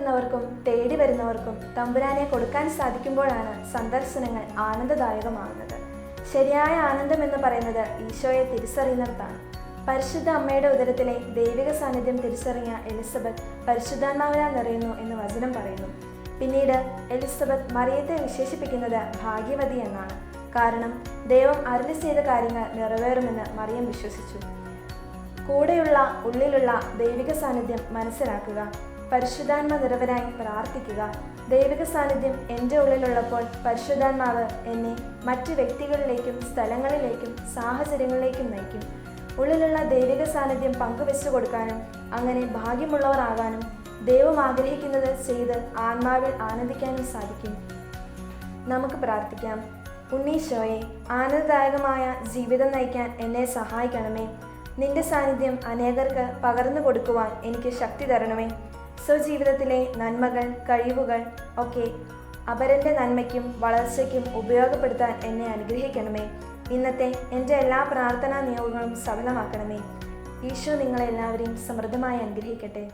വിളിക്കുന്നവർക്കും തേടി വരുന്നവർക്കും തമ്പുരാനെ കൊടുക്കാൻ സാധിക്കുമ്പോഴാണ് സന്ദർശനങ്ങൾ ആനന്ദദായകമാകുന്നത്. ശരിയായ ആനന്ദം എന്ന് പറയുന്നത് ഈശോയെ തിരിച്ചറിയുന്നിടത്താണ് പരിശുദ്ധ അമ്മയുടെ ഉദരത്തിലെ ദൈവിക സാന്നിധ്യം തിരിച്ചറിഞ്ഞ എലിസബത്ത് പരിശുദ്ധാത്മാവിനാൽ നിറയുന്നു എന്ന് വചനം പറയുന്നു. പിന്നീട് എലിസബത്ത് മറിയത്തെ വിശേഷിപ്പിക്കുന്നത് ഭാഗ്യവതി എന്നാണ്. കാരണം ദൈവം അരുളി ചെയ്ത കാര്യങ്ങൾ നിറവേറുമെന്ന് മറിയം വിശ്വസിച്ചു. കൂടെയുള്ള ഉള്ളിലുള്ള ദൈവിക സാന്നിധ്യം മനസ്സിലാക്കുക. പരിശുദ്ധാത്മ നിറവനായി പ്രാർത്ഥിക്കുക. ദൈവിക സാന്നിധ്യം എന്റെ ഉള്ളിലുള്ളപ്പോൾ പരിശുദ്ധാത്മാവ് എന്നെ മറ്റ് വ്യക്തികളിലേക്കും സ്ഥലങ്ങളിലേക്കും സാഹചര്യങ്ങളിലേക്കും നയിക്കും. ഉള്ളിലുള്ള ദൈവിക സാന്നിധ്യം പങ്കുവെച്ചു കൊടുക്കാനും അങ്ങനെ ഭാഗ്യമുള്ളവരാകാനും ദൈവം ആഗ്രഹിക്കുന്നത് ചെയ്ത് ആത്മാവിൽ ആനന്ദിക്കാനും സാധിക്കും. നമുക്ക് പ്രാർത്ഥിക്കാം. ഉണ്ണീശോയെ ആനന്ദദായകമായ ജീവിതം നയിക്കാൻ എന്നെ സഹായിക്കണമേ. നിന്റെ സാന്നിധ്യം അനേകർക്ക് പകർന്നു കൊടുക്കുവാൻ എനിക്ക് ശക്തി തരണമേ. സ്വജീവിതത്തിലെ നന്മകൾ കഴിവുകൾ ഒക്കെ അപരന്റെ നന്മയ്ക്കും വളർച്ചയ്ക്കും ഉപയോഗപ്പെടുത്താൻ എന്നെ അനുഗ്രഹിക്കണമേ. ഇന്നത്തെ എന്റെ എല്ലാ പ്രാർത്ഥനാ നിയോഗങ്ങളും സഫലമാക്കണമേ. ഈശോ നിങ്ങളെല്ലാവരെയും സമൃദ്ധമായി അനുഗ്രഹിക്കട്ടെ.